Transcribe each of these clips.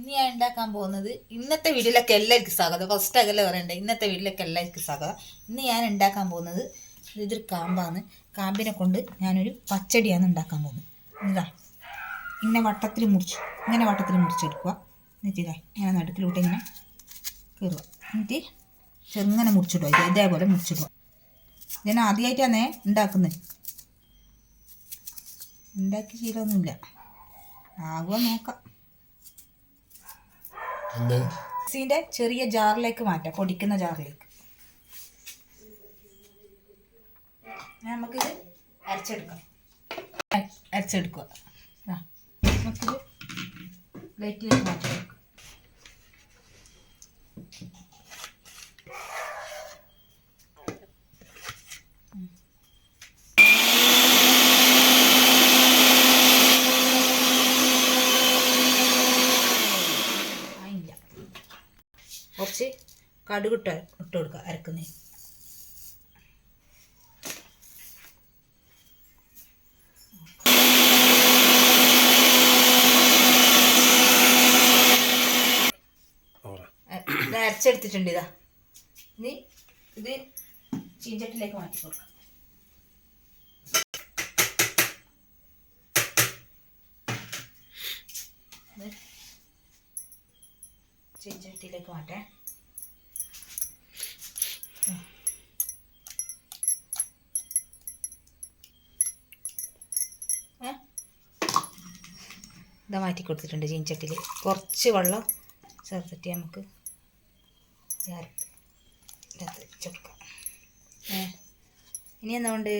ഇനി ഞാൻ ഉണ്ടാക്കാൻ പോകുന്നത് ഇന്നത്തെ വീട്ടിലൊക്കെ എല്ലാവർക്കും സ്വാഗതം. ഫസ്റ്റ് അകലെ പറയണ്ടേ ഇന്നത്തെ വീട്ടിലൊക്കെ എല്ലാവർക്കും സ്വാഗതം. ഇന്ന് ഞാൻ ഉണ്ടാക്കാൻ പോകുന്നത് ഇതൊരു കാമ്പാണ്. കാമ്പിനെ കൊണ്ട് ഞാനൊരു പച്ചടിയാണ് ഉണ്ടാക്കാൻ പോകുന്നത്. ഇതാ ഇങ്ങനെ വട്ടത്തിൽ മുറിച്ച് ഇങ്ങനെ വട്ടത്തിൽ മുറിച്ചെടുക്കുക. എന്നിട്ട് ഇതാ ഇങ്ങനെ നടുക്കിലോട്ട് ഇങ്ങനെ കയറുക എന്നിട്ട് ചെറുങ്ങനെ മുറിച്ചിടുക. ഇത് ഇതേപോലെ മുറിച്ചിടുക. ഇതിനെ ആദ്യമായിട്ടാണേ ഉണ്ടാക്കുന്നത് ഉണ്ടാക്കി ശീലമൊന്നുമില്ല. ആകുക നോക്കാം. എന്ത്? മിക്സിന്റെ ചെറിയ ജാറിലേക്ക് മാറ്റാം പൊടിക്കുന്ന ജാറിലേക്ക്. നമുക്ക് നമുക്കിത് അരച്ചെടുക്കാം. അര- അരച്ചെടുക്കുക. നമുക്ക് നമുക്കിത് പ്ലേറ്റിലേക്ക് മാറ്റി വെക്കാം ആയില്ല കുറച്ച് കടുകിട്ട് ഇട്ട് കൊടുക്കുക അരക്കുന്നേ. ഇത് അരച്ചെടുത്തിട്ടുണ്ട് ഇതാ. ഇനി ഇത് ചീഞ്ചട്ടിലേക്ക് മാറ്റി കൊടുക്കാം. ചീഞ്ചട്ടിയിലേക്ക് മാറ്റേ ഏ? ഇതാ മാറ്റി കൊടുത്തിട്ടുണ്ട് ചീനച്ചട്ടിയിൽ കുറച്ച് വെള്ളം ചേർത്തിട്ട് നമുക്ക് ചേർത്ത് ഇതിനകത്ത് വെച്ച് കൊടുക്കാം. ഏ ഇനി എന്നാണ്ട്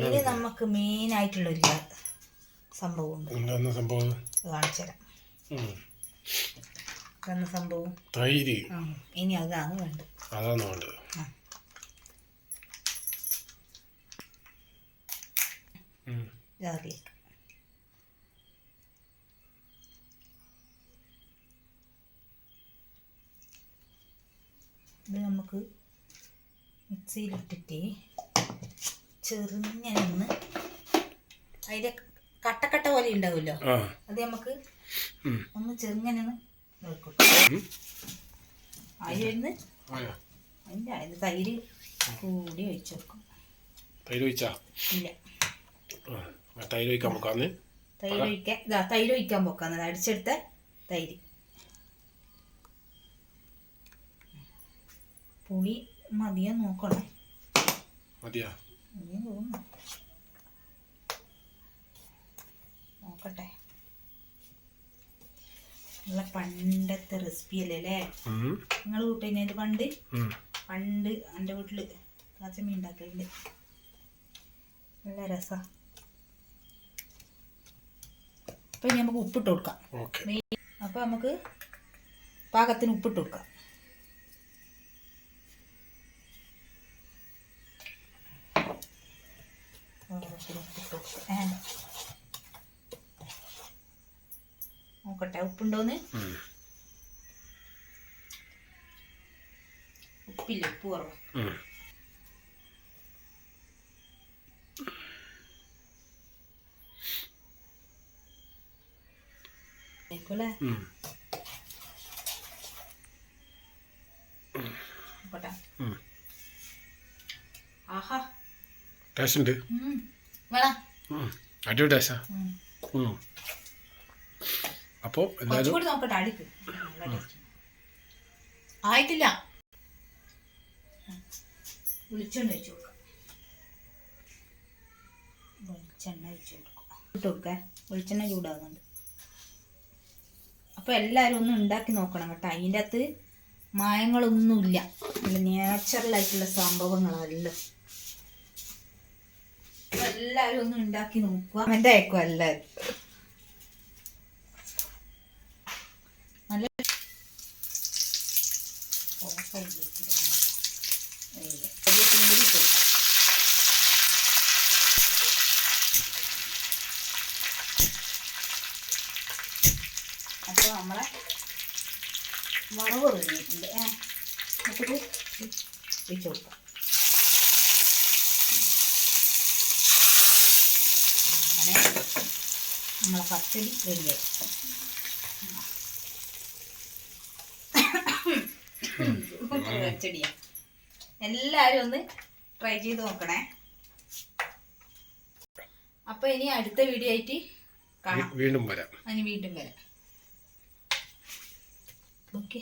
ഇനി നമുക്ക് മെയിനായിട്ടുള്ളൊരു സംഭവമുണ്ട്. കാണിച്ചു തരാം. ഉം. അതെന്ന സംഭവം? തൈര്. ഇനി അതാണ് വേണ്ടത്. അതാണ് വേണ്ടത്. ഇത് നമുക്ക് മിക്സിയിലിട്ടിട്ട് ചെറുങ്ങനെ ഒന്ന് അതിന്റെ കട്ടക്കട്ട പോലെ ഉണ്ടാവുമല്ലോ? അത് നമുക്ക് ഒന്ന് ചെറുങ്ങനെ ഒന്ന് വെക്കും. അതിലിരുന്ന്? അതിന്റെ അതിന് തൈര് കൂടി ഒഴിച്ചു തൈര് ഒഴിച്ചാ? ഇല്ല. തൈര് ഒഴിക്കാൻ പോക്കാന്ന്? തൈര് ഒഴിക്കാൻ ഇതാ തൈര് ഒഴിക്കാൻ പോക്കാന്ന്. അടിച്ചെടുത്ത തൈര്. പുളി മതിയാ നോക്കണം മതിയാ? നോക്കട്ടെ. നല്ല പണ്ടത്തെ റെസിപ്പി അല്ലേ അല്ലേ. നിങ്ങൾ കൂട്ടുന്നത് പണ്ട്. പണ്ട് എന്റെ വീട്ടിൽ കാച്ചമ്മ ഉണ്ടാക്കലുണ്ട് നല്ല രസാ. അപ്പം ഇനി നമുക്ക് ഉപ്പിട്ട് കൊടുക്കാം. അപ്പൊ അപ്പോൾ നമുക്ക് പാകത്തിന് ഉപ്പിട്ട് കൊടുക്കാം. നോക്കട്ടെ ഉപ്പുണ്ടോന്ന്. ഉപ്പില്ല ഉപ്പ് കുറവ്. ആഹാ. ടേസ്റ്റ് ഉണ്ട്. അടിപൊളി ടേസ്റ്റാ. അപ്പോൾ എല്ലാവരും ആയിട്ടില്ല. വെളിച്ചെണ്ണ ഒഴിച്ചു കൊടുക്കാം. വെളിച്ചെണ്ണ ഒഴിച്ചു കൊടുക്കാം. ഇട്ട് കൊടുക്കാൻ വെളിച്ചെണ്ണ ചൂടാകുന്നുണ്ട് അപ്പോൾ എല്ലാവരും ഒന്ന് ഉണ്ടാക്കി നോക്കണം കേട്ടോ. അതിന്റെ അകത്ത് മായങ്ങളൊന്നുമില്ല. ആയിട്ടുള്ള സംഭവങ്ങളെല്ലാം എല്ലാവരും ഒന്ന് ഉണ്ടാക്കി നോക്കുക. എന്റെ അയക്കും എല്ലാവരും. നല്ല അപ്പോൾ നമ്മളെ വറവ് റെഡിയായിട്ടുണ്ട് ഏ നമുക്ക് കൊടുക്കാം. അങ്ങനെ നമ്മളെ പച്ചടി റെഡിയായി പച്ചടിയാണ് എല്ലാവരും ഒന്ന് ട്രൈ ചെയ്ത് നോക്കണേ. അപ്പൊ ഇനി അടുത്ത വീഡിയോ ആയിട്ട് കാണാം. വീണ്ടും വരാം. അതിന് വീണ്ടും വരാം. ഓക്കെ